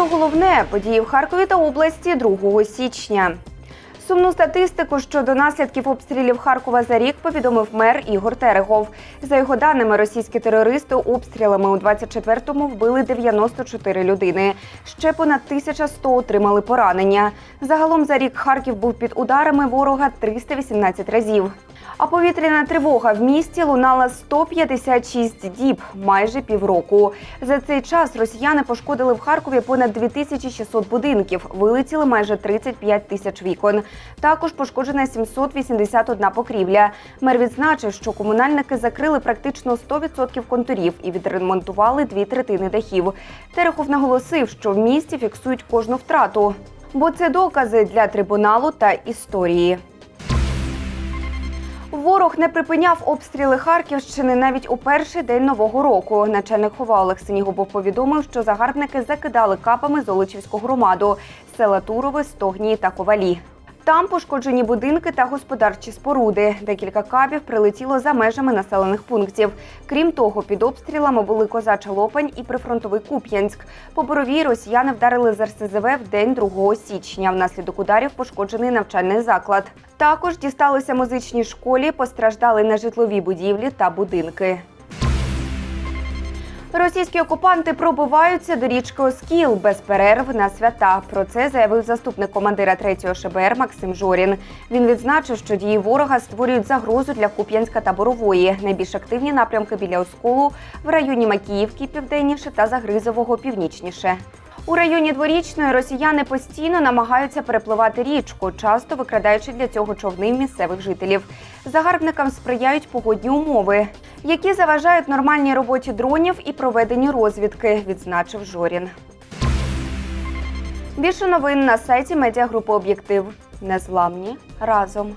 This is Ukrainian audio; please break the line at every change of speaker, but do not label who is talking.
про головне події в Харкові та області 2 січня. Сумну статистику щодо наслідків обстрілів Харкова за рік повідомив мер Ігор Терехов. За його даними, російські терористи обстрілами у 24-му вбили 94 людини. Ще понад 1100 отримали поранення. Загалом за рік Харків був під ударами ворога 318 разів. А повітряна тривога в місті лунала 156 діб, майже півроку. За цей час росіяни пошкодили в Харкові понад 2600 будинків, вилетіли майже 35 тисяч вікон. Також пошкоджена 781 покрівля. Мер відзначив, що комунальники закрили практично 100% контурів і відремонтували дві третини дахів. Терехов наголосив, що в місті фіксують кожну втрату, бо це докази для трибуналу та історії. Ворог не припиняв обстріли Харківщини навіть у перший день нового року. Начальник хова Олег Синігубов повідомив, що загарбники закидали капами Золочівську громаду, села Турове, Стогні та Ковалі. Там пошкоджені будинки та господарчі споруди. Декілька кабів прилетіло за межами населених пунктів. Крім того, під обстрілами були Козача Лопань і прифронтовий Куп'янськ. По боровій росіяни вдарили з РСЗВ в день 2 січня. Внаслідок ударів пошкоджений навчальний заклад. Також дісталися музичній школі, постраждали нежитлові будівлі та будинки. Російські окупанти пробиваються до річки Оскіл без перерв на свята. Про це заявив заступник командира 3-го ШБР Максим Жорін. Він відзначив, що дії ворога створюють загрозу для Куп'янська та Борової. Найбільш активні напрямки біля Осколу в районі Макіївки південніше та Загризового північніше. У районі дворічної росіяни постійно намагаються перепливати річку, часто викрадаючи для цього човни місцевих жителів. Загарбникам сприяють погодні умови, які заважають нормальній роботі дронів і проведенню розвідки, відзначив Жорін. Більше новин на сайті медіагрупи Об'єктив. Незламні разом.